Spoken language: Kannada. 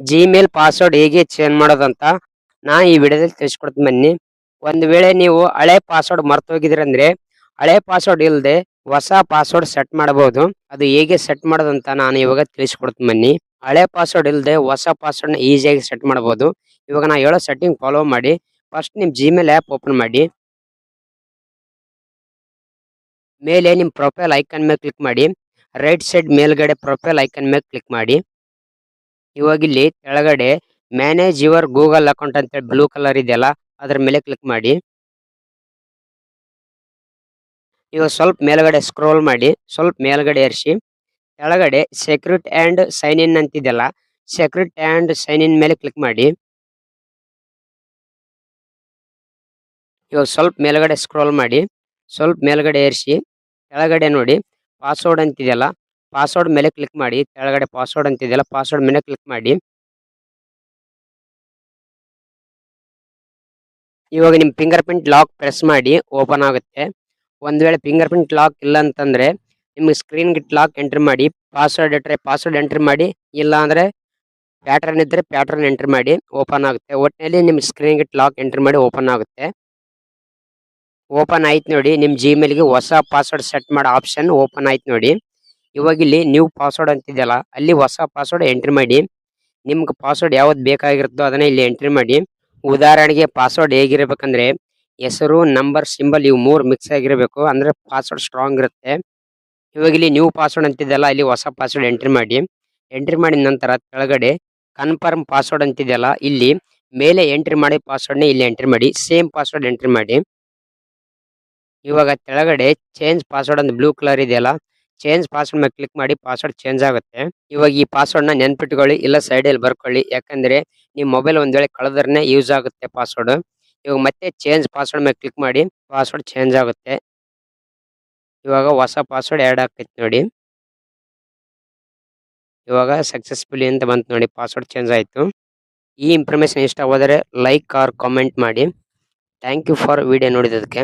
ಜಿಮೇಲ್ ಪಾಸ್ವರ್ಡ್ ಹೇಗೆ ಚೇಂಜ್ ಮಾಡೋದಂತ ನಾ ಈ ವಿಡಿಯೋದಲ್ಲಿ ತಿಳಿಸ್ಕೊಡ್ತೀನಿ ಬನ್ನಿ. ಒಂದು ವೇಳೆ ನೀವು ಹಳೆ ಪಾಸ್ವರ್ಡ್ ಮರ್ತು ಹೋಗಿದ್ರಿ ಅಂದ್ರೆ ಹಳೆ ಪಾಸ್ವರ್ಡ್ ಇಲ್ಲದೆ ಹೊಸ ಪಾಸ್ವರ್ಡ್ ಸೆಟ್ ಮಾಡಬಹುದು ಅದು ಹೇಗೆ ಸೆಟ್ ಮಾಡೋದಂತ ನಾನು ಇವಾಗ ತಿಳಿಸ್ಕೊಡ್ತೀನಿ ಬನ್ನಿ. ಹಳೆ ಪಾಸ್ವರ್ಡ್ ಇಲ್ಲದೆ ಹೊಸ ಪಾಸ್ವರ್ಡ್ನ ಈಸಿಯಾಗಿ ಸೆಟ್ ಮಾಡಬಹುದು ಇವಾಗ ನಾ ಹೇಳೋ ಸೆಟ್ಟಿಂಗ್ ಫಾಲೋ ಮಾಡಿ. ಫಸ್ಟ್ ನಿಮ್ಮ ಜಿಮೇಲ್ ಆ್ಯಪ್ ಓಪನ್ ಮಾಡಿ. ಮೇಲೆ ನಿಮ್ಮ ಪ್ರೊಫೈಲ್ ಐಕನ್ ಮೇಲೆ ಕ್ಲಿಕ್ ಮಾಡಿ. ರೈಟ್ ಸೈಡ್ ಮೇಲ್ಗಡೆ ಪ್ರೊಫೈಲ್ ಐಕನ್ ಮೇಲೆ ಕ್ಲಿಕ್ ಮಾಡಿ. ಇವಾಗ ಇಲ್ಲಿ ಕೆಳಗಡೆ ಮ್ಯಾನೇಜ್ ಯುವರ್ ಗೂಗಲ್ ಅಕೌಂಟ್ ಅಂತ ಹೇಳಿ ಬ್ಲೂ ಕಲರ್ ಇದೆಯಲ್ಲ, ಅದ್ರ ಮೇಲೆ ಕ್ಲಿಕ್ ಮಾಡಿ. ಇವಾಗ ಸ್ವಲ್ಪ ಮೇಲ್ಗಡೆ ಸ್ಕ್ರೋಲ್ ಮಾಡಿ, ಸ್ವಲ್ಪ ಮೇಲ್ಗಡೆ ಏರಿಸಿ. ಕೆಳಗಡೆ ಸೆಕ್ಯೂರಿಟಿ ಆ್ಯಂಡ್ ಸೈನ್ ಇನ್ ಅಂತಿದೆಯಲ್ಲ ಸೆಕ್ಯೂರಿಟಿ ಆ್ಯಂಡ್ ಸೈನ್ ಇನ್ ಮೇಲೆ ಕ್ಲಿಕ್ ಮಾಡಿ. ಇವಾಗ ಸ್ವಲ್ಪ ಮೇಲ್ಗಡೆ ಸ್ಕ್ರೋಲ್ ಮಾಡಿ, ಸ್ವಲ್ಪ ಮೇಲ್ಗಡೆ ಏರಿಸಿ. ಕೆಳಗಡೆ ನೋಡಿ ಪಾಸ್ವರ್ಡ್ ಅಂತಿದೆಯಲ್ಲ ಪಾಸ್ವರ್ಡ್ ಮೇಲೆ ಕ್ಲಿಕ್ ಮಾಡಿ, ಕೆಳಗಡೆ ಪಾಸ್ವರ್ಡ್ ಅಂತಿದೆಯಲ್ಲ ಪಾಸ್ವರ್ಡ್ ಮೇಲೆ ಕ್ಲಿಕ್ ಮಾಡಿ. ಇವಾಗ ನಿಮ್ಮ ಫಿಂಗರ್ ಪ್ರಿಂಟ್ ಲಾಕ್ ಪ್ರೆಸ್ ಮಾಡಿ ಓಪನ್ ಆಗುತ್ತೆ. ಒಂದು ವೇಳೆ ಫಿಂಗರ್ ಪ್ರಿಂಟ್ ಲಾಕ್ ಇಲ್ಲ ಅಂತಂದರೆ, ನಿಮಗೆ ಸ್ಕ್ರೀನ್ ಗಿಟ್ ಲಾಕ್ ಎಂಟ್ರಿ ಮಾಡಿ ಪಾಸ್ವರ್ಡ್ ಇಟ್ಟರೆ ಪಾಸ್ವರ್ಡ್ ಎಂಟ್ರಿ ಮಾಡಿ, ಇಲ್ಲ ಅಂದರೆ ಪ್ಯಾಟರ್ನ್ ಇದ್ದರೆ ಪ್ಯಾಟರ್ನ್ ಎಂಟ್ರಿ ಮಾಡಿ ಓಪನ್ ಆಗುತ್ತೆ. ಒಟ್ಟಿನಲ್ಲಿ ನಿಮ್ಮ ಸ್ಕ್ರೀನ್ ಗಿಟ್ ಲಾಕ್ ಎಂಟ್ರಿ ಮಾಡಿ ಓಪನ್ ಆಗುತ್ತೆ. ಓಪನ್ ಆಯ್ತು ನೋಡಿ ನಿಮ್ಮ ಜಿಮೇಲ್ಗೆ ಹೊಸ ಪಾಸ್ವರ್ಡ್ ಸೆಟ್ ಮಾಡೋ ಆಪ್ಷನ್ ಓಪನ್ ಆಯ್ತು ನೋಡಿ. ಇವಾಗ ಇಲ್ಲಿ ನ್ಯೂ ಪಾಸ್ವರ್ಡ್ ಅಂತಿದೆಯಲ್ಲ, ಅಲ್ಲಿ ಹೊಸ ಪಾಸ್ವರ್ಡ್ ಎಂಟ್ರಿ ಮಾಡಿ, ನಿಮ್ಗೆ ಪಾಸ್ವರ್ಡ್ ಯಾವ್ದು ಬೇಕಾಗಿರುತ್ತೋ ಅದನ್ನ ಇಲ್ಲಿ ಎಂಟ್ರಿ ಮಾಡಿ. ಉದಾಹರಣೆಗೆ ಪಾಸ್ವರ್ಡ್ ಹೇಗಿರ್ಬೇಕಂದ್ರೆ, ಹೆಸರು ನಂಬರ್ ಸಿಂಬಲ್ ಇವು ಮೂರು ಮಿಕ್ಸ್ ಆಗಿರಬೇಕು, ಅಂದ್ರೆ ಪಾಸ್ವರ್ಡ್ ಸ್ಟ್ರಾಂಗ್ ಇರುತ್ತೆ. ಇವಾಗ ಇಲ್ಲಿ ನ್ಯೂ ಪಾಸ್ವರ್ಡ್ ಅಂತಿದೆಯಲ್ಲ ಇಲ್ಲಿ ಹೊಸ ಪಾಸ್ವರ್ಡ್ ಎಂಟ್ರಿ ಮಾಡಿ. ಎಂಟ್ರಿ ಮಾಡಿದ ನಂತರ ಕೆಳಗಡೆ ಕನ್ಫರ್ಮ್ ಪಾಸ್ವರ್ಡ್ ಅಂತಿದೆಯಲ್ಲ, ಇಲ್ಲಿ ಮೇಲೆ ಎಂಟ್ರಿ ಮಾಡಿ ಪಾಸ್ವರ್ಡ್ನ ಇಲ್ಲಿ ಎಂಟ್ರಿ ಮಾಡಿ ಸೇಮ್ ಪಾಸ್ವರ್ಡ್ ಎಂಟ್ರಿ ಮಾಡಿ. ಇವಾಗ ಕೆಳಗಡೆ ಚೇಂಜ್ ಪಾಸ್ವರ್ಡ್ ಅಂತ ಬ್ಲೂ ಕಲರ್ ಇದೆಯಲ್ಲ ಚೇಂಜ್ ಪಾಸ್ವರ್ಡ್ ಮೇಲೆ ಕ್ಲಿಕ್ ಮಾಡಿ ಪಾಸ್ವರ್ಡ್ ಚೇಂಜ್ ಆಗುತ್ತೆ. ಇವಾಗ ಈ ಪಾಸ್ವರ್ಡ್ನ ನೆನ್ಪಿಟ್ಕೊಳ್ಳಿ, ಇಲ್ಲ ಸೈಡ್ ಅಲ್ಲಿ ಬರ್ಕೊಳ್ಳಿ. ಯಾಕಂದ್ರೆ ನಿಮ್ ಮೊಬೈಲ್ ಒಂದ್ ವೇಳೆ ಕಳೆದ್ರೆ ಯೂಸ್ ಆಗುತ್ತೆ ಪಾಸ್ವರ್ಡ್ ಇವಾಗ ಮತ್ತೆ ಚೇಂಜ್ ಪಾಸ್ವರ್ಡ್ ಮೇಲೆ ಕ್ಲಿಕ್ ಮಾಡಿ ಪಾಸ್ವರ್ಡ್ ಚೇಂಜ್ ಆಗುತ್ತೆ. ಇವಾಗ ಹೊಸ ಪಾಸ್ವರ್ಡ್ ಆ್ಯಡ್ ಆಗ್ತೈತೆ ನೋಡಿ. ಇವಾಗ ಸಕ್ಸಸ್ಫುಲಿ ಅಂತ ಬಂತು ನೋಡಿ ಪಾಸ್ವರ್ಡ್ ಚೇಂಜ್ ಆಯ್ತು. ಈ ಇನ್ಫಾರ್ಮೇಶನ್ ಇಷ್ಟ ಹೋದರೆ ಲೈಕ್ ಆರ್ ಕಾಮೆಂಟ್ ಮಾಡಿ. ಥ್ಯಾಂಕ್ ಯು ಫಾರ್ ವಿಡಿಯೋ ನೋಡಿದ್ದಕ್ಕೆ.